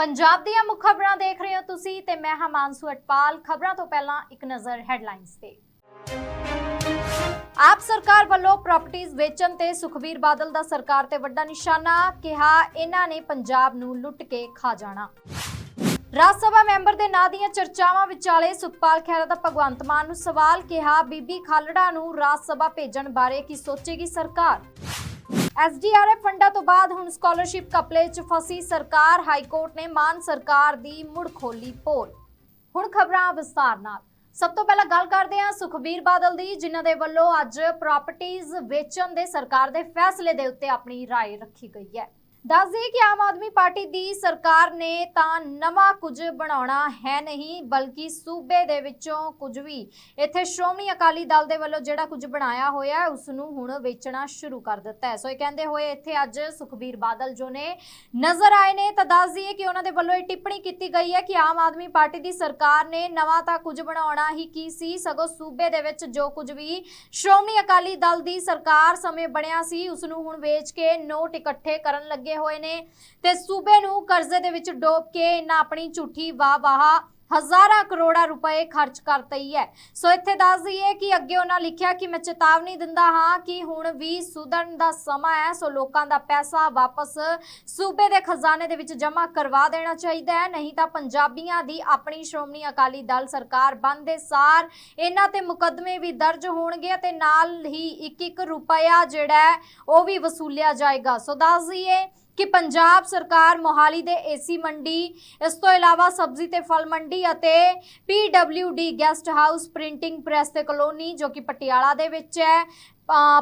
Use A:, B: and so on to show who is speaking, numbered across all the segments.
A: ਪੰਜਾਬ ਦੀਆਂ ਮੁੱਖ ਖਬਰਾਂ ਦੇਖ ਰਹੇ ਹੋ ਤੁਸੀਂ ਤੇ ਮੈਂ ਹਾਂ ਅਟਪਾਲ। ਖਬਰਾਂ ਤੋਂ ਪਹਿਲਾਂ ਇੱਕ ਨਜ਼ਰ ਹੈਡਲਾਈਨਸ ਤੇ। ਆਪ ਸਰਕਾਰ ਵੱਲੋਂ ਪ੍ਰਾਪਰਟੀਆਂ ਵੇਚਣ ਤੇ ਸੁਖਬੀਰ ਬਾਦਲ ਦਾ ਸਰਕਾਰ ਤੇ ਵੱਡਾ ਨਿਸ਼ਾਨਾ, ਕਿਹਾ ਇਹਨਾਂ ਨੇ ਪੰਜਾਬ ਨੂੰ ਲੁੱਟ ਕੇ ਖਾ ਜਾਣਾ। ਰਾਜ ਸਭਾ ਮੈਂਬਰ ਦੇ ਨਾਂ ਦੀਆਂ ਚਰਚਾਵਾਂ ਵਿਚਾਲੇ ਸੁਖਪਾਲ ਖਹਿਰਾ ਦਾ ਭਗਵੰਤ ਮਾਨ ਨੂੰ ਸਵਾਲ, ਕਿਹਾ, ਬੀਬੀ ਖਾਲੜਾ ਨੂੰ ਰਾਜ ਸਭਾ ਭੇਜਣ ਬਾਰੇ ਕੀ ਸੋਚੇਗੀ ਸਰਕਾਰ? ਐਸਡੀਆਰਐਫ ਫੰਡਾਂ ਤੋਂ ਬਾਅਦ ਹੁਣ ਸਕਾਲਰਸ਼ਿਪ ਕਪਲੇ 'ਚ ਫਸੀ ਸਰਕਾਰ ਹਾਈ ਕੋਰਟ ਨੇ ਮਾਨ ਸਰਕਾਰ ਦੀ ਮੁੜ ਖੋਲੀ ਪੋਲ ਹੁਣ ਖਬਰਾਂ ਵਿਸਤਾਰ ਨਾਲ ਸਭ ਤੋਂ ਪਹਿਲਾਂ ਗੱਲ ਕਰਦੇ ਹਾਂ ਸੁਖਬੀਰ ਬਾਦਲ ਦੀ ਜਿਨ੍ਹਾਂ ਦੇ ਵੱਲੋਂ ਅੱਜ ਪ੍ਰਾਪਰਟੀਆਂ ਵੇਚਣ ਦੇ ਸਰਕਾਰ ਦੇ ਫੈਸਲੇ ਦੇ ਉੱਤੇ ਆਪਣੀ رائے ਰੱਖੀ ਗਈ ਹੈ ਦੱਸ ਦਈਏ ਕਿ ਆਮ ਆਦਮੀ ਪਾਰਟੀ ਦੀ ਸਰਕਾਰ ਨੇ ਤਾਂ ਨਵਾਂ ਕੁਝ ਬਣਾਉਣਾ ਹੈ ਨਹੀਂ, ਬਲਕਿ ਸੂਬੇ ਦੇ ਵਿੱਚੋਂ ਕੁਝ ਵੀ। ਇੱਥੇ ਸ਼੍ਰੋਮਣੀ ਅਕਾਲੀ ਦਲ ਦੇ ਵੱਲੋਂ ਜਿਹੜਾ ਕੁਝ ਬਣਾਇਆ ਹੋਇਆ ਹੈ ਉਸ ਨੂੰ ਹੁਣ ਵੇਚਣਾ ਸ਼ੁਰੂ ਕਰ ਦਿੱਤਾ ਹੈ। ਸੋ ਇਹ ਕਹਿੰਦੇ ਹੋਏ ਇੱਥੇ ਅੱਜ ਸੁਖਬੀਰ ਬਾਦਲ ਜੋ ਨੇ ਨਜ਼ਰ ਆਏ ਨੇ, ਤਾਂ ਦੱਸ ਦਈਏ ਕਿ ਉਹਨਾਂ ਦੇ ਵੱਲੋਂ ਇਹ ਟਿੱਪਣੀ ਕੀਤੀ ਗਈ ਹੈ ਕਿ ਆਮ ਆਦਮੀ ਪਾਰਟੀ ਦੀ ਸਰਕਾਰ ਨੇ ਨਵਾਂ ਤਾਂ ਕੁਝ ਬਣਾਉਣਾ ਹੀ ਕੀ ਸੀ, ਸਗੋਂ ਸੂਬੇ ਦੇ ਵਿੱਚ ਜੋ ਕੁਝ ਵੀ ਸ਼੍ਰੋਮਣੀ ਅਕਾਲੀ ਦਲ ਦੀ ਸਰਕਾਰ ਸਮੇਂ ਬਣਿਆ ਸੀ ਉਸ ਨੂੰ ਹੁਣ ਵੇਚ ਕੇ ਨੋਟ ਇਕੱਠੇ ਕਰਨ ਲੱਗੇ ਹੋਏ ਨੇ ਤੇ ਸੂਬੇ ਨੂੰ ਕਰਜ਼ੇ ਦੇ ਵਿੱਚ ਡੋਬ ਕੇ ਇਹਨਾਂ ਆਪਣੀ ਝੂਠੀ ਵਾਹ ਵਾਹ ਹਜ਼ਾਰਾਂ ਕਰੋੜਾਂ ਰੁਪਏ ਖਰਚ ਕਰਤੇ ਹੈ। ਸੋ ਇੱਥੇ ਦੱਸ ਦਈਏ ਕਿ ਅੱਗੇ ਉਹਨਾਂ ਲਿਖਿਆ ਕਿ ਮੈਂ ਚੇਤਾਵਨੀ ਦਿੰਦਾ ਹਾਂ ਕਿ ਹੁਣ ਵੀ ਸੁਧਰਨ ਦਾ ਸਮਾਂ ਹੈ, ਸੋ ਲੋਕਾਂ ਦਾ ਪੈਸਾ ਵਾਪਸ ਸੂਬੇ ਦੇ ਖਜ਼ਾਨੇ ਦੇ ਵਿੱਚ ਜਮ੍ਹਾਂ ਕਰਵਾ ਦੇਣਾ ਚਾਹੀਦਾ ਹੈ। ਨਹੀਂ ਤਾਂ ਪੰਜਾਬੀਆਂ ਦੀ ਆਪਣੀ ਸ਼੍ਰੋਮਣੀ ਅਕਾਲੀ ਦਲ ਸਰਕਾਰ ਬੰਦ ਸਾਰ ਇਹਨਾਂ ਤੇ ਮੁਕੱਦਮੇ ਵੀ ਦਰਜ ਹੋਣਗੇ ਤੇ ਨਾਲ ਹੀ ਇੱਕ ਇੱਕ ਰੁਪਇਆ ਜਿਹੜਾ ਹੈ, ਉਹ ਵੀ ਵਸੂਲਿਆ ਜਾਏਗਾ। ਸੋ ਦੱਸ ਦਈਏ ਕਿ ਪੰਜਾਬ ਸਰਕਾਰ ਮੋਹਾਲੀ ਦੇ ਏਸੀ ਮੰਡੀ, ਇਸ ਤੋਂ ਇਲਾਵਾ ਸਬਜ਼ੀ ਤੇ ਫਲ ਮੰਡੀ ਅਤੇ PWD guest house printing press ਤੇ ਕਲੋਨੀ, ਜੋ ਕਿ ਪਟਿਆਲਾ ਦੇ ਵਿੱਚ ਹੈ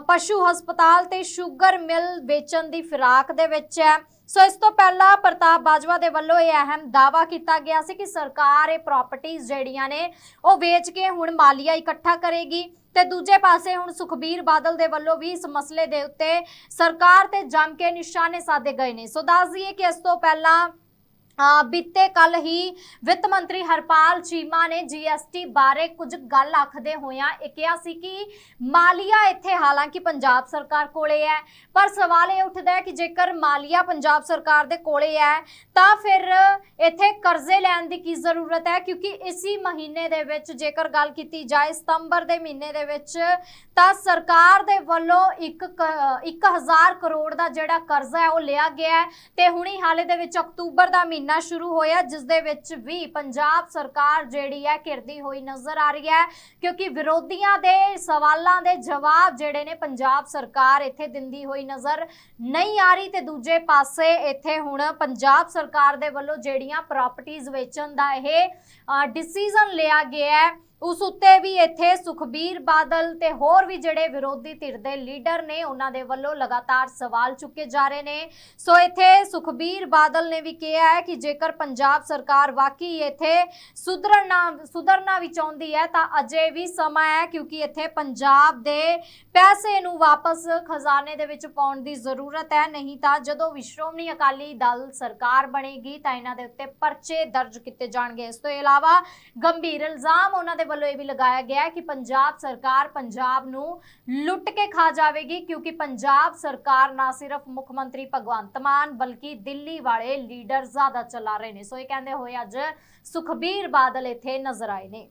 A: ਪਸ਼ੂ ਹਸਪਤਾਲ ਤੇ ਸ਼ੂਗਰ ਮਿਲ ਵੇਚਣ ਦੀ ਫਿਰਾਕ ਦੇ ਵਿੱਚ ਹੈ। ਸੋ ਇਸ ਤੋਂ ਪਹਿਲਾਂ ਪ੍ਰਤਾਪ ਬਾਜਵਾ ਦੇ ਵੱਲੋਂ ਇਹ ਅਹਿਮ ਦਾਵਾ ਕੀਤਾ ਗਿਆ ਸੀ ਕਿ ਸਰਕਾਰ ਇਹ ਪ੍ਰਾਪਰਟੀਆਂ ਜਿਹੜੀਆਂ ਨੇ, ਉਹ ਵੇਚ ਕੇ ਹੁਣ ਮਾਲੀਆ ਇਕੱਠਾ ਕਰੇਗੀ। ਤੇ ਦੂਜੇ ਪਾਸੇ ਹੁਣ ਸੁਖਬੀਰ ਬਾਦਲ ਦੇ ਵੱਲੋਂ ਵੀ ਇਸ ਮਸਲੇ ਦੇ ਉੱਤੇ ਸਰਕਾਰ ਤੇ ਜੰਮ ਕੇ ਨਿਸ਼ਾਨੇ ਸਾਧੇ ਗਏ ਨੇ। ਸੋ ਦੱਸ ਦਈਏ ਕਿ ਇਸ ਤੋਂ ਪਹਿਲਾਂ ਬੀਤੇ ਕੱਲ ਹੀ ਵਿੱਤ ਮੰਤਰੀ ਹਰਪਾਲ ਚੀਮਾ ਨੇ ਜੀਐਸਟੀ ਬਾਰੇ ਕੁਝ ਗੱਲ ਆਖਦੇ ਹੋਇਆਂ ਇਹ ਕਿਹਾ ਸੀ ਕਿ ਮਾਲੀਆ ਇੱਥੇ ਹਾਲਾਂਕਿ ਪੰਜਾਬ ਸਰਕਾਰ ਕੋਲੇ ਹੈ, ਪਰ ਸਵਾਲ ਇਹ ਉੱਠਦਾ ਹੈ ਕਿ ਜੇਕਰ ਮਾਲੀਆ ਪੰਜਾਬ ਸਰਕਾਰ ਦੇ ਕੋਲੇ ਹੈ, ਤਾਂ ਫਿਰ ਇੱਥੇ ਕਰਜ਼ੇ ਲੈਣ ਦੀ ਕੀ ਜ਼ਰੂਰਤ ਹੈ? ਕਿਉਂਕਿ ਇਸੀ ਮਹੀਨੇ ਦੇ ਵਿੱਚ ਜੇਕਰ ਗੱਲ ਕੀਤੀ ਜਾਏ, ਸਤੰਬਰ ਦੇ ਮਹੀਨੇ ਦੇ ਵਿੱਚ ਤਾਂ ਸਰਕਾਰ ਦੇ ਵੱਲੋਂ 1 1000 ਕਰੋੜ ਦਾ ਜਿਹੜਾ ਕਰਜ਼ਾ ਹੈ, ਉਹ ਲਿਆ ਗਿਆ ਹੈ ਤੇ ਹੁਣੀ ਹਾਲੇ ਦੇ ਵਿੱਚ ਅਕਤੂਬਰ ਦਾ ਮਹੀਨਾ ਸ਼ੁਰੂ ਹੋਇਆ, ਜਿਸ ਦੇ ਵਿੱਚ ਵੀ ਪੰਜਾਬ ਸਰਕਾਰ ਜਿਹੜੀ ਹੈ ਘਿਰਦੀ ਹੋਈ ਨਜ਼ਰ ਆ ਰਹੀ ਹੈ, ਕਿਉਂਕਿ ਵਿਰੋਧੀਆਂ ਦੇ ਸਵਾਲਾਂ ਦੇ ਜਵਾਬ ਜਿਹੜੇ ਨੇ ਪੰਜਾਬ ਸਰਕਾਰ ਇੱਥੇ ਦਿੰਦੀ ਹੋਈ ਨਜ਼ਰ ਨਹੀਂ ਆ ਰਹੀ ਤੇ ਦੂਜੇ ਪਾਸੇ ਇੱਥੇ ਹੁਣ ਪੰਜਾਬ ਸਰਕਾਰ ਦੇ ਵੱਲੋਂ ਜਿਹੜੀਆਂ ਪ੍ਰਾਪਰਟੀਆਂ ਵੇਚਣ ਦਾ ਇਹ ਡਿਸੀਜਨ ਲਿਆ ਗਿਆ ਹੈ ਉਸ ਉੱਤੇ ਵੀ ਇੱਥੇ ਸੁਖਬੀਰ ਬਾਦਲ ਤੇ ਹੋਰ ਵੀ ਜਿਹੜੇ ਵਿਰੋਧੀ ਧਿਰ ਦੇ ਲੀਡਰ ਨੇ, ਉਹਨਾਂ ਦੇ ਵੱਲੋਂ ਲਗਾਤਾਰ ਸਵਾਲ ਚੁੱਕੇ ਜਾ ਰਹੇ ਨੇ। ਸੋ ਇੱਥੇ ਸੁਖਬੀਰ ਬਾਦਲ ਨੇ ਵੀ ਕਿਹਾ ਹੈ ਕਿ ਜੇਕਰ ਪੰਜਾਬ ਸਰਕਾਰ ਵਾਕਈ ਇੱਥੇ ਸੁਧਰਨਾ ਸੁਧਰਨਾ ਵੀ ਚਾਹੁੰਦੀ ਹੈ, ਤਾਂ ਅਜੇ ਵੀ ਸਮਾਂ ਹੈ, ਕਿਉਂਕਿ ਇੱਥੇ ਪੰਜਾਬ ਦੇ ਪੈਸੇ ਨੂੰ ਵਾਪਸ ਖਜ਼ਾਨੇ ਦੇ ਵਿੱਚ ਪਾਉਣ ਦੀ ਜ਼ਰੂਰਤ ਹੈ। ਨਹੀਂ ਤਾਂ ਜਦੋਂ ਵੀ ਸ਼੍ਰੋਮਣੀ ਅਕਾਲੀ ਦਲ ਸਰਕਾਰ ਬਣੇਗੀ, ਤਾਂ ਇਹਨਾਂ ਦੇ ਉੱਤੇ ਪਰਚੇ ਦਰਜ ਕੀਤੇ ਜਾਣਗੇ। ਇਸ ਤੋਂ ਇਲਾਵਾ ਗੰਭੀਰ ਇਲਜ਼ਾਮ ਉਹਨਾਂ ਦੇ ਵੱਲੋਂ ਇਹ ਵੀ ਲਗਾਇਆ ਗਿਆ ਕਿ ਪੰਜਾਬ ਸਰਕਾਰ ਪੰਜਾਬ ਨੂੰ ਲੁੱਟ ਕੇ ਖਾ ਜਾਵੇਗੀ, ਕਿਉਂਕਿ ਪੰਜਾਬ ਸਰਕਾਰ ਨਾ ਸਿਰਫ ਮੁੱਖ ਮੰਤਰੀ ਭਗਵੰਤ ਮਾਨ ਬਲਕਿ ਦਿੱਲੀ ਵਾਲੇ ਲੀਡਰ ਜ਼ਿਆਦਾ ਚਲਾ ਰਹੇ ਨੇ। ਸੋ ਇਹ ਕਹਿੰਦੇ ਹੋਏ ਅੱਜ ਸੁਖਬੀਰ ਬਾਦਲ ਇੱਥੇ ਨਜ਼ਰ ਆਏ ਨੇ।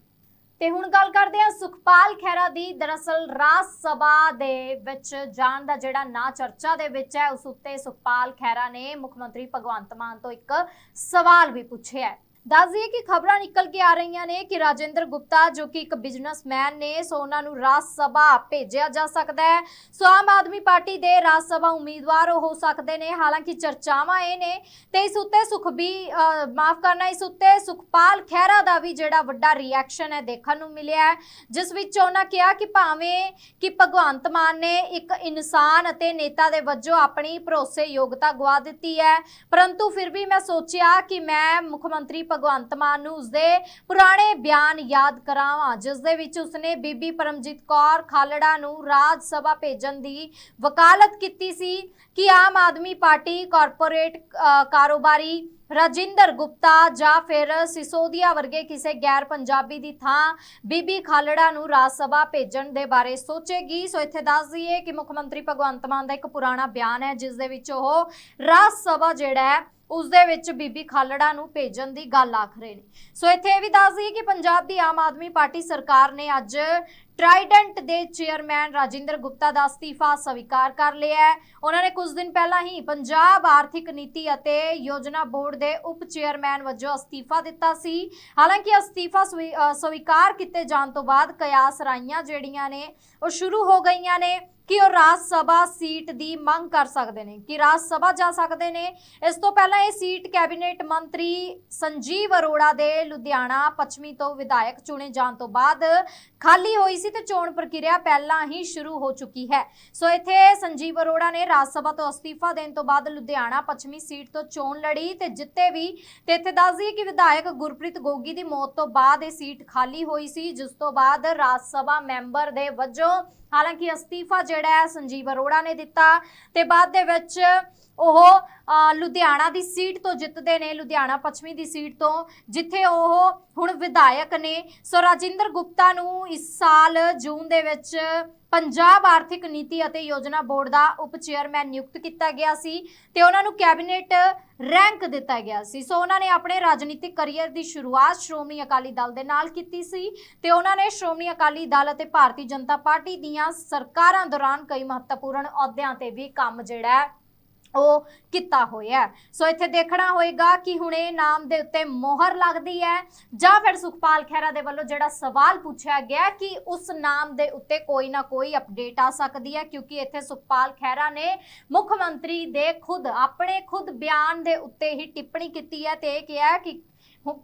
A: ਤੇ ਹੁਣ ਗੱਲ ਕਰਦੇ ਹਾਂ ਸੁਖਪਾਲ ਖਹਿਰਾ ਦੀ। ਦਰਅਸਲ ਰਾਜ ਸਭਾ ਦੇ ਵਿੱਚ ਜਾਣ ਦਾ ਜਿਹੜਾ ਨਾਂ ਚਰਚਾ ਦੇ ਵਿੱਚ ਹੈ, ਉਸ ਉੱਤੇ ਸੁਖਪਾਲ ਖਹਿਰਾ ਨੇ ਮੁੱਖ ਮੰਤਰੀ ਭਗਵੰਤ ਮਾਨ ਤੋਂ ਇੱਕ ਸਵਾਲ ਵੀ ਪੁੱਛਿਆ ਹੈ। ਦੱਸ ਦਈਏ ਕਿ ਖਬਰਾਂ ਨਿਕਲ ਕੇ ਆ ਰਹੀਆਂ ਨੇ ਕਿ ਰਾਜਿੰਦਰ ਗੁਪਤਾ, ਜੋ ਕਿ ਇੱਕ ਬਿਜ਼ਨਸਮੈਨ ਨੇ, ਸੋ ਉਹਨਾਂ ਨੂੰ ਰਾਜ ਸਭਾ ਭੇਜਿਆ ਜਾ ਸਕਦਾ ਹੈ। ਸੋ ਆਮ ਆਦਮੀ ਪਾਰਟੀ ਦੇ ਰਾਜ ਸਭਾ ਉਮੀਦਵਾਰ ਹੋ ਸਕਦੇ ਨੇ। ਹਾਲਾਂਕਿ ਚਰਚਾਵਾਂ ਇਹ ਨੇ ਤੇ ਇਸ ਉੱਤੇ ਸੁਖਬੀ ਮਾਫ ਕਰਨਾ, ਇਸ ਉੱਤੇ ਸੁਖਪਾਲ ਖਹਿਰਾ ਦਾ ਵੀ ਜਿਹੜਾ ਵੱਡਾ ਰਿਐਕਸ਼ਨ ਹੈ ਦੇਖਣ ਨੂੰ ਮਿਲਿਆ ਜਿਸ ਵਿੱਚ ਉਹਨਾਂ ਕਿਹਾ ਕਿ ਭਾਵੇਂ ਕਿ ਭਗਵੰਤ ਮਾਨ ਨੇ ਇੱਕ ਇਨਸਾਨ ਅਤੇ ਨੇਤਾ ਦੇ ਵਜੋਂ ਆਪਣੀ ਭਰੋਸੇਯੋਗਤਾ ਗਵਾ ਦਿੱਤੀ ਹੈ, ਪਰੰਤੂ ਫਿਰ ਵੀ ਮੈਂ ਸੋਚਿਆ ਕਿ ਮੈਂ ਮੁੱਖ ਮੰਤਰੀ ਭਗਵੰਤ ਮਾਨ ਨੂੰ ਉਸਦੇ ਪੁਰਾਣੇ ਬਿਆਨ ਯਾਦ ਕਰਾਵਾਂ, ਜਿਸ ਦੇ ਵਿੱਚ ਉਸਨੇ ਬੀਬੀ ਪਰਮਜੀਤ ਕੌਰ ਖਾਲੜਾ ਨੂੰ ਰਾਜ ਸਭਾ ਭੇਜਣ ਦੀ ਵਕਾਲਤ ਕੀਤੀ ਸੀ ਕਿ ਆਮ ਆਦਮੀ ਪਾਰਟੀ ਕਾਰਪੋਰੇਟ ਕਾਰੋਬਾਰੀ ਰਾਜਿੰਦਰ ਗੁਪਤਾ ਜਾਂ ਫਿਰ ਸਿਸੋਦੀਆ ਵਰਗੇ ਕਿਸੇ ਗੈਰ ਪੰਜਾਬੀ ਦੀ ਥਾਂ ਬੀਬੀ ਖਾਲੜਾ ਨੂੰ ਰਾਜ ਸਭਾ ਭੇਜਣ ਦੇ ਬਾਰੇ ਸੋਚੇਗੀ। ਸੋ ਇੱਥੇ ਦੱਸ ਦਈਏ ਕਿ ਮੁੱਖ ਮੰਤਰੀ ਭਗਵੰਤ ਮਾਨ ਦਾ ਇੱਕ ਪੁਰਾਣਾ ਬਿਆਨ ਹੈ, ਜਿਸ ਦੇ ਵਿੱਚ ਉਹ ਰਾਜ ਸਭਾ ਜਿਹੜਾ ਹੈ ਉਸ ਦੇ ਵਿੱਚ ਬੀਬੀ ਖਾਲੜਾ ਨੂੰ ਭੇਜਣ ਦੀ ਗੱਲ ਆਖ ਰਹੇ ਨੇ। ਸੋ ਇੱਥੇ ਇਹ ਵੀ ਦੱਸ ਦਈਏ ਕਿ ਪੰਜਾਬ ਦੀ ਆਮ ਆਦਮੀ ਪਾਰਟੀ ਸਰਕਾਰ ਨੇ ਅੱਜ ਟਰਾਈਡੈਂਟ ਦੇ ਚੇਅਰਮੈਨ ਰਾਜਿੰਦਰ ਗੁਪਤਾ ਦਾ ਅਸਤੀਫਾ ਸਵੀਕਾਰ ਕਰ ਲਿਆ ਹੈ। ਉਹਨਾਂ ਨੇ ਕੁਝ ਦਿਨ ਪਹਿਲਾਂ ਹੀ ਪੰਜਾਬ ਆਰਥਿਕ ਨੀਤੀ ਅਤੇ ਯੋਜਨਾ ਬੋਰਡ ਦੇ ਉਪ ਚੇਅਰਮੈਨ ਵਜੋਂ ਅਸਤੀਫਾ ਦਿੱਤਾ ਸੀ। ਹਾਲਾਂਕਿ ਅਸਤੀਫਾ ਸਵੀ- ਸਵੀਕਾਰ ਕੀਤੇ ਜਾਣ ਤੋਂ ਬਾਅਦ ਕਿਆਸ ਰਾਈਆਂ ਜਿਹੜੀਆਂ ਨੇ, ਉਹ ਸ਼ੁਰੂ ਹੋ ਗਈਆਂ ਨੇ। ਕਿ ਉਹ ਰਾਜ ਸਭਾ ਸੀਟ ਦੀ ਮੰਗ ਕਰ ਸਕਦੇ ਨੇ, ਕਿ ਰਾਜ ਸਭਾ ਜਾ ਸਕਦੇ ਨੇ। ਇਸ ਤੋਂ ਪਹਿਲਾਂ ਇਹ ਸੀਟ ਕੈਬਨਿਟ ਮੰਤਰੀ ਸੰਜੀਵ ਅਰੋੜਾ ਦੇ ਲੁਧਿਆਣਾ ਪੱਛਮੀ ਤੋਂ ਵਿਧਾਇਕ ਚੁਣੇ ਜਾਣ ਤੋਂ ਬਾਅਦ ਖਾਲੀ ਹੋਈ ਸੀ ਤੇ ਚੋਣ ਪ੍ਰਕਿਰਿਆ ਪਹਿਲਾਂ ਹੀ ਸ਼ੁਰੂ ਹੋ ਚੁੱਕੀ ਹੈ। ਸੋ ਇੱਥੇ ਸੰਜੀਵ ਅਰੋੜਾ ਨੇ ਰਾਜ ਸਭਾ ਤੋਂ ਅਸਤੀਫਾ ਦੇਣ ਤੋਂ ਬਾਅਦ ਲੁਧਿਆਣਾ ਪੱਛਮੀ ਸੀਟ ਤੋਂ ਚੋਣ ਲੜੀ ਤੇ ਜਿੱਤੇ ਵੀ ਤੇ ਇੱਥੇ ਦੱਸ ਦਈਏ ਕਿ ਵਿਧਾਇਕ ਗੁਰਪ੍ਰੀਤ ਗੋਗੀ ਦੀ ਮੌਤ ਤੋਂ ਬਾਅਦ ਇਹ ਸੀਟ ਖਾਲੀ ਹੋਈ ਸੀ, ਜਿਸ ਤੋਂ ਬਾਅਦ ਰਾਜ ਸਭਾ ਮੈਂਬਰ ਦੇ ਵਜੋਂ ਹਾਲਾਂਕਿ ਅਸਤੀਫਾ ਜਿਹੜਾ ਹੈ ਸੰਜੀਵ ਅਰੋੜਾ ਨੇ ਦਿੱਤਾ ਤੇ ਬਾਅਦ ਦੇ ਵਿੱਚ ਉਹ ਲੁਧਿਆਣਾ ਦੀ ਸੀਟ ਤੋਂ ਜਿੱਤਦੇ ਨੇ, ਲੁਧਿਆਣਾ ਪੱਛਮੀ ਦੀ ਸੀਟ ਤੋਂ, ਜਿੱਥੇ ਉਹ ਹੁਣ ਵਿਧਾਇਕ ਨੇ। ਸੋ ਰਾਜਿੰਦਰ ਗੁਪਤਾ ਨੂੰ ਇਸ ਸਾਲ ਜੂਨ ਦੇ ਵਿੱਚ ਪੰਜਾਬ ਆਰਥਿਕ ਨੀਤੀ ਅਤੇ ਯੋਜਨਾ ਬੋਰਡ ਦਾ ਉਪ ਚੇਅਰਮੈਨ ਨਿਯੁਕਤ ਕੀਤਾ ਗਿਆ ਸੀ ਤੇ ਉਹਨਾਂ ਨੂੰ ਕੈਬਨਿਟ ਰੈਂਕ ਦਿੱਤਾ ਗਿਆ ਸੀ। ਸੋ ਉਹਨਾਂ ਨੇ ਆਪਣੇ ਰਾਜਨੀਤਿਕ ਕਰੀਅਰ ਦੀ ਸ਼ੁਰੂਆਤ ਸ਼੍ਰੋਮਣੀ ਅਕਾਲੀ ਦਲ ਦੇ ਨਾਲ ਕੀਤੀ ਸੀ ਤੇ ਉਹਨਾਂ ਨੇ ਸ਼੍ਰੋਮਣੀ ਅਕਾਲੀ ਦਲ ਅਤੇ ਭਾਰਤੀ ਜਨਤਾ ਪਾਰਟੀ ਦੀਆਂ ਸਰਕਾਰਾਂ ਦੌਰਾਨ ਕਈ ਮਹੱਤਵਪੂਰਨ ਅਹੁਦਿਆਂ ਤੇ ਵੀ ਕੰਮ ਜਿਹੜਾ ਉਹ ਕੀਤਾ ਹੋਇਆ ਸੋ ਇੱਥੇ ਦੇਖਣਾ ਹੋਏਗਾ ਕਿ ਹੁਣ ਇਹ ਨਾਮ ਦੇ ਉੱਤੇ ਮੋਹਰ ਲੱਗਦੀ ਹੈ ਜਾਂ ਫਿਰ ਸੁਖਪਾਲ ਖਹਿਰਾ ਦੇ ਵੱਲੋਂ ਜਿਹੜਾ ਸਵਾਲ ਪੁੱਛਿਆ ਗਿਆ ਕਿ ਉਸ ਨਾਮ ਦੇ ਉੱਤੇ ਕੋਈ ਨਾ ਕੋਈ ਅਪਡੇਟ ਆ ਸਕਦੀ ਹੈ, ਕਿਉਂਕਿ ਇੱਥੇ ਸੁਖਪਾਲ ਖਹਿਰਾ ਨੇ ਮੁੱਖ ਮੰਤਰੀ ਦੇ ਖੁਦ, ਆਪਣੇ ਖੁਦ ਬਿਆਨ ਦੇ ਉੱਤੇ ਹੀ ਟਿੱਪਣੀ ਕੀਤੀ ਹੈ ਤੇ ਇਹ ਕਿਹਾ ਕਿ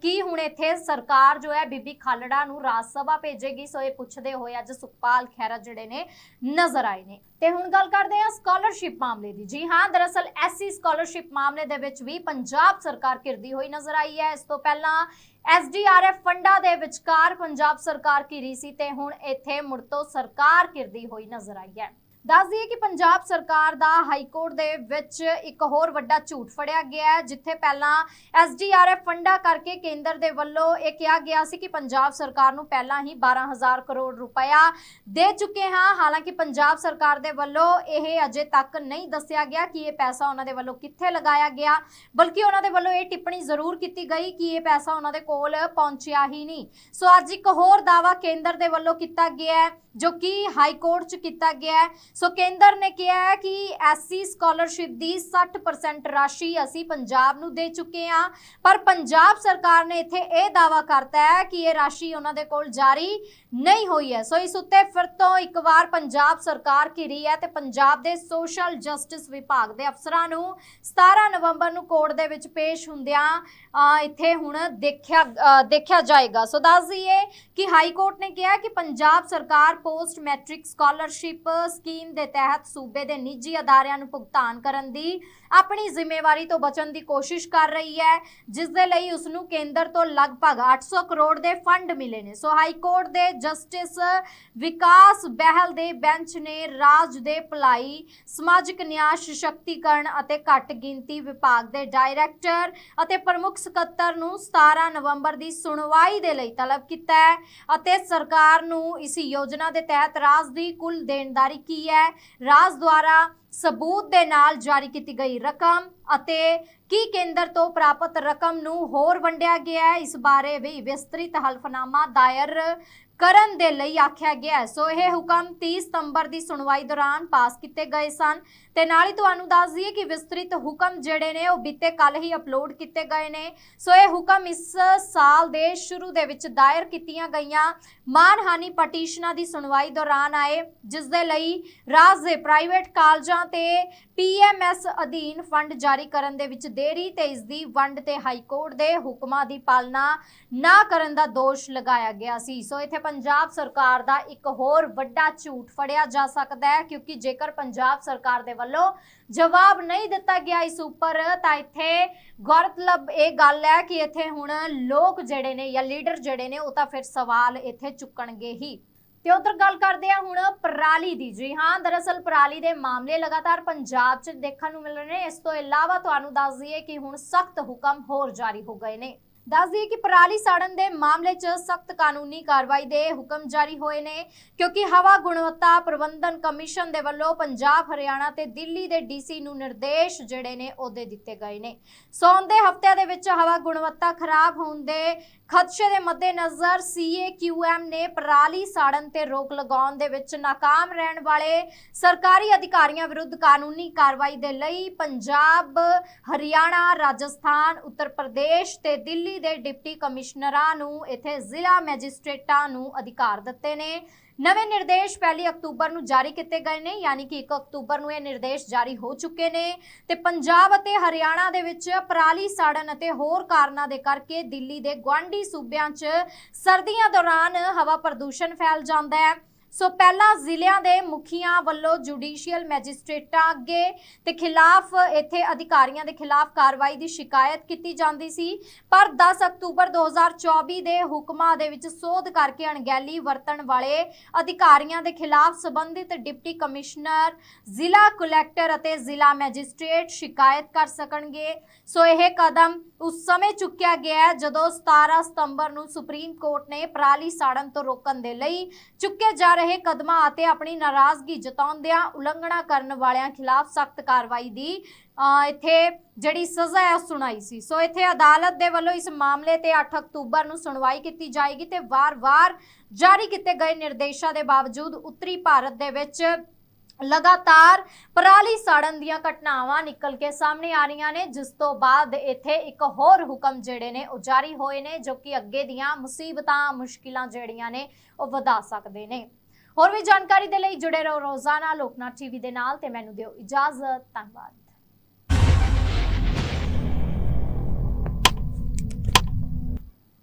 A: ਕੀ ਹੁਣ ਇੱਥੇ ਸਰਕਾਰ ਜੋ ਹੈ ਬੀਬੀ ਖਾਲੜਾ ਨੂੰ ਰਾਜ ਸਭਾ ਭੇਜੇਗੀ, ਸੋ ਇਹ ਪੁੱਛਦੇ ਹੋਏ ਅੱਜ ਸੁਖਪਾਲ ਖਹਿਰਾ ਜਿਹੜੇ ਨੇ ਨਜ਼ਰ ਆਏ ਨੇ। ਤੇ ਹੁਣ ਗੱਲ ਕਰਦੇ ਹਾਂ ਸਕਾਲਰਸ਼ਿਪ ਮਾਮਲੇ ਦੀ। ਜੀ ਹਾਂ, ਦਰਅਸਲ ਐਸਸੀ ਸਕਾਲਰਸ਼ਿਪ ਮਾਮਲੇ ਦੇ ਵਿੱਚ ਵੀ ਪੰਜਾਬ ਸਰਕਾਰ ਘਿਰਦੀ ਹੋਈ ਨਜ਼ਰ ਆਈ ਹੈ। ਇਸ ਤੋਂ ਪਹਿਲਾਂ ਐਸਡੀਆਰਐਫ ਫੰਡਾਂ ਦੇ ਵਿਚਕਾਰ ਪੰਜਾਬ ਸਰਕਾਰ ਘਿਰੀ ਸੀ ਤੇ ਹੁਣ ਇੱਥੇ ਮੁੜ ਤੋਂ ਸਰਕਾਰ ਘਿਰਦੀ ਹੋਈ ਨਜ਼ਰ ਆਈ ਹੈ। ਦੱਸ ਦਈਏ ਕਿ ਪੰਜਾਬ ਸਰਕਾਰ ਦਾ ਹਾਈ ਕੋਰਟ ਦੇ ਵਿੱਚ ਇੱਕ ਹੋਰ ਵੱਡਾ ਝੂਠ ਫੜਿਆ ਗਿਆ ਹੈ, ਜਿੱਥੇ ਪਹਿਲਾਂ ਐਸਡੀਆਰਐਫ ਫੰਡਾਂ ਕਰਕੇ ਕੇਂਦਰ ਦੇ ਵੱਲੋਂ ਇਹ ਕਿਹਾ ਗਿਆ ਸੀ ਕਿ ਪੰਜਾਬ ਸਰਕਾਰ ਨੂੰ ਪਹਿਲਾਂ ਹੀ 12000 ਕਰੋੜ ਰੁਪਇਆ ਦੇ ਚੁੱਕੇ ਹਾਂ। ਹਾਲਾਂਕਿ ਪੰਜਾਬ ਸਰਕਾਰ ਦੇ ਵੱਲੋਂ ਇਹ ਅਜੇ ਤੱਕ ਨਹੀਂ ਦੱਸਿਆ ਗਿਆ ਕਿ ਇਹ ਪੈਸਾ ਉਹਨਾਂ ਦੇ ਵੱਲੋਂ ਕਿੱਥੇ ਲਗਾਇਆ ਗਿਆ, ਬਲਕਿ ਉਹਨਾਂ ਦੇ ਵੱਲੋਂ ਇਹ ਟਿੱਪਣੀ ਜ਼ਰੂਰ ਕੀਤੀ ਗਈ ਕਿ ਇਹ ਪੈਸਾ ਉਹਨਾਂ ਦੇ ਕੋਲ ਪਹੁੰਚਿਆ ਹੀ ਨਹੀਂ। ਸੋ ਅੱਜ ਇੱਕ ਹੋਰ ਦਾਵਾ ਕੇਂਦਰ ਦੇ ਵੱਲੋਂ ਕੀਤਾ ਗਿਆ ਹੈ, ਜੋ ਕਿ ਹਾਈ ਕੋਰਟ 'ਚ ਕੀਤਾ ਗਿਆ ਹੈ। ਸੋ ਕੇਂਦਰ ਨੇ ਕਿਹਾ ਹੈ ਕਿ ਐਸਸੀ ਸਕਾਲਰਸ਼ਿਪ ਦੀ 60% ਰਾਸ਼ੀ ਅਸੀਂ ਪੰਜਾਬ ਨੂੰ ਦੇ ਚੁੱਕੇ ਹਾਂ। ਪਰ ਪੰਜਾਬ ਸਰਕਾਰ ਨੇ ਇੱਥੇ ਇਹ ਦਾਵਾ ਕਰਤਾ ਹੈ ਕਿ ਇਹ ਰਾਸ਼ੀ ਉਹਨਾਂ ਦੇ ਕੋਲ ਜਾਰੀ ਨਹੀਂ ਹੋਈ ਹੈ। ਸੋ ਇਸ ਉੱਤੇ ਫਿਰ ਤੋਂ ਇੱਕ ਵਾਰ ਪੰਜਾਬ ਸਰਕਾਰ ਘਿਰੀ ਹੈ ਤੇ ਪੰਜਾਬ ਦੇ ਸੋਸ਼ਲ ਜਸਟਿਸ ਵਿਭਾਗ ਦੇ ਅਫਸਰਾਂ ਨੂੰ 17 ਨਵੰਬਰ ਨੂੰ ਕੋਰਟ ਦੇ ਵਿੱਚ ਪੇਸ਼ ਹੁੰਦਿਆਂ ਇੱਥੇ ਹੁਣ ਦੇਖਿਆ ਦੇਖਿਆ ਜਾਏਗਾ। ਸੋ ਦੱਸ ਦਈਏ ਕਿ ਹਾਈ ਕੋਰਟ ਨੇ ਕਿਹਾ ਕਿ ਪੰਜਾਬ ਸਰਕਾਰ ਪੋਸਟ ਮੈਟ੍ਰਿਕ ਸਕਾਲਰਸ਼ਿਪ ਸਕੀਮ ਦੇ ਤਹਿਤ ਸੂਬੇ ਦੇ ਨਿੱਜੀ ਅਦਾਰਿਆਂ ਨੂੰ ਭੁਗਤਾਨ ਕਰਨ ਦੀ ਆਪਣੀ ਜ਼ਿੰਮੇਵਾਰੀ ਤੋਂ ਬਚਣ ਦੀ ਕੋਸ਼ਿਸ਼ ਕਰ ਰਹੀ ਹੈ, ਜਿਸ ਦੇ ਲਈ ਉਸ ਨੂੰ ਕੇਂਦਰ ਤੋਂ ਲਗਭਗ 800 ਕਰੋੜ ਦੇ ਫੰਡ ਮਿਲੇ ਨੇ। ਸੋ ਹਾਈ ਕੋਰਟ ਦੇ ਜਸਟਿਸ ਵਿਕਾਸ ਬਹਿਲ ਦੇ ਬੈਂਚ ਨੇ ਰਾਜ ਦੇ ਭਲਾਈ, ਸਮਾਜਿਕ ਨਿਆਂ, ਸਸ਼ਕਤੀਕਰਨ ਅਤੇ ਘੱਟ ਗਿਣਤੀ ਵਿਭਾਗ ਦੇ ਡਾਇਰੈਕਟਰ ਅਤੇ ਪ੍ਰਮੁੱਖ ਸਕੱਤਰ ਨੂੰ 17 ਨਵੰਬਰ ਦੀ ਸੁਣਵਾਈ ਦੇ ਲਈ ਤਲਬ ਕੀਤਾ ਹੈ ਅਤੇ ਸਰਕਾਰ ਨੂੰ ਇਸ ਯੋਜਨਾ ਦੇ ਤਹਿਤ ਰਾਜ ਦੀ ਕੁੱਲ ਦੇਣਦਾਰੀ ਕੀ ਹੈ? ਰਾਜ ਦੁਆਰਾ ਸਬੂਤ ਦੇ ਨਾਲ ਜਾਰੀ ਕੀਤੀ ਗਈ ਰਕਮ ਅਤੇ ਕੀ ਕੇਂਦਰ ਤੋਂ ਪ੍ਰਾਪਤ ਰਕਮ ਨੂੰ ਹੋਰ ਵੰਡਿਆ ਗਿਆ ਹੈ, ਇਸ ਬਾਰੇ ਵੀ ਵਿਸਤ੍ਰਿਤ ਹਲਫਨਾਮਾ ਦਾਇਰ ਕਰਨ ਦੇ ਲਈ ਆਖਿਆ ਗਿਆ ਸੋ ਇਹ ਹੁਕਮ 30 ਸਤੰਬਰ ਦੀ ਸੁਣਵਾਈ ਦੌਰਾਨ ਪਾਸ ਕੀਤੇ ਗਏ ਸਨ। ਤੇ ਨਾਲ ਹੀ ਤੁਹਾਨੂੰ ਦੱਸ ਦਈਏ ਕਿ ਵਿਸਤ੍ਰਿਤ ਹੁਕਮ ਜਿਹੜੇ ਨੇ, ਉਹ ਬੀਤੇ ਕੱਲ ਹੀ ਅਪਲੋਡ ਕੀਤੇ ਗਏ ਨੇ। ਸੋ ਇਹ ਹੁਕਮ ਇਸ ਸਾਲ ਦੇ ਸ਼ੁਰੂ ਦੇ ਵਿੱਚ ਦਾਇਰ ਕੀਤੀਆਂ ਗਈਆਂ। ਮਾਨਹਾਨੀ ਪਟੀਸ਼ਨਾਂ ਦੀ ਸੁਣਵਾਈ ਦੌਰਾਨ ਆਏ, ਜਿਸ ਦੇ ਲਈ ਰਾਜ ਦੇ ਪ੍ਰਾਈਵੇਟ ਕਾਲਜਾਂ ਤੇ ਪੀਐਮਐਸ ਅਧੀਨ ਫੰਡ ਜਾਰੀ ਕਰਨ ਦੇ ਵਿੱਚ ਦੇਰੀ ਤੇ ਇਸ ਦੀ ਵੰਡ ਤੇ ਹਾਈ ਕੋਰਟ ਦੇ ਹੁਕਮਾਂ ਦੀ ਪਾਲਣਾ ਨਾ ਕਰਨ ਦਾ ਦੋਸ਼ ਲਗਾਇਆ ਗਿਆ ਸੀ। ਸੋ ਇੱਥੇ ਪੰਜਾਬ ਸਰਕਾਰ ਦਾ ਇੱਕ ਹੋਰ ਵੱਡਾ ਝੂਠ ਫੜਿਆ ਜਾ ਸਕਦਾ ਹੈ, ਕਿਉਂਕਿ ਜੇਕਰ ਪੰਜਾਬ ਸਰਕਾਰ ਦੇ ਵੱਲੋਂ ਜਵਾਬ ਨਹੀਂ ਦਿੱਤਾ ਗਿਆ ਇਸ ਉੱਪਰ, ਤਾਂ ਇੱਥੇ ਗੌਰਤਲਬ ਇਹ ਗੱਲ ਹੈ ਕਿ ਇੱਥੇ ਹੁਣ ਲੋਕ ਜਿਹੜੇ ਨੇ ਜਾਂ ਲੀਡਰ ਜਿਹੜੇ ਨੇ, ਉਹ ਤਾਂ ਫਿਰ ਸਵਾਲ ਇੱਥੇ ਚੁੱਕਣਗੇ ਹੀ। ਤੇ ਉਧਰ ਗੱਲ ਕਰਦੇ ਆ ਹੁਣ ਪਰਾਲੀ ਦੀ। ਜੀ ਹਾਂ, ਦਰਅਸਲ ਪਰਾਲੀ ਦੇ ਮਾਮਲੇ ਲਗਾਤਾਰ ਪੰਜਾਬ 'ਚ ਦੇਖਣ ਨੂੰ ਮਿਲ ਰਹੇ ਨੇ। ਇਸ ਤੋਂ ਇਲਾਵਾ ਤੁਹਾਨੂੰ ਦੱਸ ਦਈਏ ਕਿ ਹੁਣ ਸਖਤ ਹੁਕਮ ਹੋਰ ਜਾਰੀ ਹੋ ਗਏ ਨੇ। ਦੱਸ ਦਈਏ ਕਿ ਪਰਾਲੀ ਸਾੜਨ ਦੇ ਮਾਮਲੇ 'ਚ ਸਖਤ ਕਾਨੂੰਨੀ ਕਾਰਵਾਈ ਦੇ ਹੁਕਮ ਜਾਰੀ ਹੋਏ ਨੇ, ਕਿਉਂਕਿ ਹਵਾ ਗੁਣਵੱਤਾ ਪ੍ਰਬੰਧਨ ਕਮਿਸ਼ਨ ਦੇ ਵੱਲੋਂ ਪੰਜਾਬ, ਹਰਿਆਣਾ ਤੇ ਦਿੱਲੀ ਦੇ ਡੀਸੀ ਨੂੰ ਨਿਰਦੇਸ਼ ਜਿਹੜੇ ਨੇ ਉਹਦੇ ਦਿੱਤੇ ਗਏ ਨੇ। ਸੌਂਦੇ ਹਫ਼ਤਿਆਂ ਦੇ ਵਿੱਚ ਹਵਾ ਗੁਣਵੱਤਾ ਖਰਾਬ ਹੋਣ ਦੇ ਖਦਸ਼ੇ ਦੇ ਮੱਦੇਨਜ਼ਰ ਸੀਏਕਿਊਐਮ ਨੇ ਪਰਾਲੀ ਸਾੜਨ ਤੇ ਰੋਕ ਲਗਾਉਣ ਦੇ ਵਿੱਚ ناکਾਮ ਰਹਿਣ ਵਾਲੇ ਸਰਕਾਰੀ ਅਧਿਕਾਰੀਆਂ ਵਿਰੁੱਧ ਕਾਨੂੰਨੀ ਕਾਰਵਾਈ ਦੇ ਲਈ ਪੰਜਾਬ, ਹਰਿਆਣਾ, ਰਾਜਸਥਾਨ, ਉੱਤਰ ਪ੍ਰਦੇਸ਼ ਤੇ ਦਿੱਲੀ ਦੇ ਡਿਪਟੀ ਕਮਿਸ਼ਨਰਾਂ ਨੂੰ ਇੱਥੇ ਜ਼ਿਲ੍ਹਾ ਮੈਜਿਸਟ੍ਰੇਟਾਂ ਨੂੰ ਅਧਿਕਾਰ ਦਿੱਤੇ ਨੇ। ਨਵੇਂ ਨਿਰਦੇਸ਼ ਪਹਿਲੀ ਅਕਤੂਬਰ ਨੂੰ ਜਾਰੀ ਕੀਤੇ ਗਏ ਨੇ, ਯਾਨੀ ਕਿ 1 ਅਕਤੂਬਰ ਨੂੰ ਇਹ ਨਿਰਦੇਸ਼ ਜਾਰੀ ਹੋ ਚੁੱਕੇ ਨੇ। ਤੇ ਪੰਜਾਬ ਅਤੇ ਹਰਿਆਣਾ ਦੇ ਵਿੱਚ ਪਰਾਲੀ ਸਾੜਨ ਅਤੇ ਹੋਰ ਕਾਰਨਾਂ ਦੇ ਕਰਕੇ ਦਿੱਲੀ ਦੇ ਗੁਆਂਢੀ ਸੂਬਿਆਂ 'ਚ ਸਰਦੀਆਂ ਦੌਰਾਨ ਹਵਾ ਪ੍ਰਦੂਸ਼ਣ ਫੈਲ ਜਾਂਦਾ ਹੈ। ਸੋ ਪਹਿਲਾਂ ਜ਼ਿਲ੍ਹਿਆਂ ਦੇ ਮੁਖੀਆਂ ਵੱਲੋਂ ਜੁਡੀਸ਼ੀਅਲ ਮੈਜਿਸਟ੍ਰੇਟਾਂ ਅੱਗੇ ਤੇ ਖਿਲਾਫ ਇੱਥੇ ਅਧਿਕਾਰੀਆਂ ਦੇ ਖਿਲਾਫ ਕਾਰਵਾਈ ਦੀ ਸ਼ਿਕਾਇਤ ਕੀਤੀ ਜਾਂਦੀ ਸੀ। ਪਰ 10 ਅਕਤੂਬਰ 2024 ਦੇ ਹੁਕਮਾਂ ਦੇ ਵਿੱਚ ਸੋਧ ਕਰਕੇ ਅਣਗਹਿਲੀ ਵਰਤਣ ਵਾਲੇ ਅਧਿਕਾਰੀਆਂ ਦੇ ਖਿਲਾਫ ਸੰਬੰਧਿਤ ਡਿਪਟੀ ਕਮਿਸ਼ਨਰ, ਜ਼ਿਲ੍ਹਾ ਕਲੈਕਟਰ ਅਤੇ ਜ਼ਿਲ੍ਹਾ ਮੈਜਿਸਟ੍ਰੇਟ ਸ਼ਿਕਾਇਤ ਕਰ ਸਕਣਗੇ। ਸੋ ਇਹ ਕਦਮ ਉਸ ਸਮੇਂ ਚੁੱਕਿਆ ਗਿਆ ਜਦੋਂ 17 ਸਤੰਬਰ ਨੂੰ ਸੁਪਰੀਮ ਕੋਰਟ ਨੇ ਪਰਾਲੀ ਸਾੜਨ ਤੋਂ ਰੋਕਣ ਦੇ ਲਈ ਚੁੱਕੇ ਜਾ ਰਹੇ ਕਦਮਾਂ ਅਤੇ ਆਪਣੀ ਨਾਰਾਜ਼ਗੀ ਜਤਾਉਂਦਿਆਂ ਉਲੰਘਣਾ ਕਰਨ ਵਾਲਿਆਂ ਖਿਲਾਫ ਸਖਤ ਕਾਰਵਾਈ ਦੀ ਇੱਥੇ ਜਿਹੜੀ ਸਜ਼ਾ ਹੈ ਸੁਣਾਈ ਸੀ। ਸੋ ਇੱਥੇ ਅਦਾਲਤ ਦੇ ਵੱਲੋਂ ਇਸ ਮਾਮਲੇ ਤੇ 8 ਅਕਤੂਬਰ ਨੂੰ ਸੁਣਵਾਈ ਕੀਤੀ ਜਾਏਗੀ ਤੇ ਵਾਰ-ਵਾਰ ਜਾਰੀ ਕੀਤੇ ਗਏ ਨਿਰਦੇਸ਼ਾਂ ਦੇ ਬਾਵਜੂਦ ਉੱਤਰੀ ਭਾਰਤ ਦੇ ਵਿੱਚ ਲਗਾਤਾਰ ਪਰਾਲੀ ਸਾੜਨ ਦੀਆਂ ਘਟਨਾਵਾਂ ਨਿਕਲ ਕੇ ਸਾਹਮਣੇ ਆ ਰਹੀਆਂ ਨੇ, ਜਿਸ ਤੋਂ ਬਾਅਦ ਇੱਥੇ ਇੱਕ ਹੋਰ ਹੁਕਮ ਜਿਹੜੇ ਨੇ ਉਹ ਜਾਰੀ ਹੋਏ ਨੇ, ਜੋ ਕਿ ਅੱਗੇ ਦੀਆਂ ਮੁਸੀਬਤਾਂ, ਮੁਸ਼ਕਿਲਾਂ ਜਿਹੜੀਆਂ ਨੇ ਉਹ ਵਧਾ ਸਕਦੇ ਨੇ। ਹੋਰ ਵੀ ਜਾਣਕਾਰੀ ਦੇ ਲਈ ਜੁੜੇ ਰਹੋ ਰੋਜ਼ਾਨਾ ਲੋਕਨਾਥ ਟੀਵੀ ਦੇ ਨਾਲ ਤੇ ਮੈਨੂੰ ਦਿਓ ਇਜਾਜ਼ਤ, ਧੰਨਵਾਦ।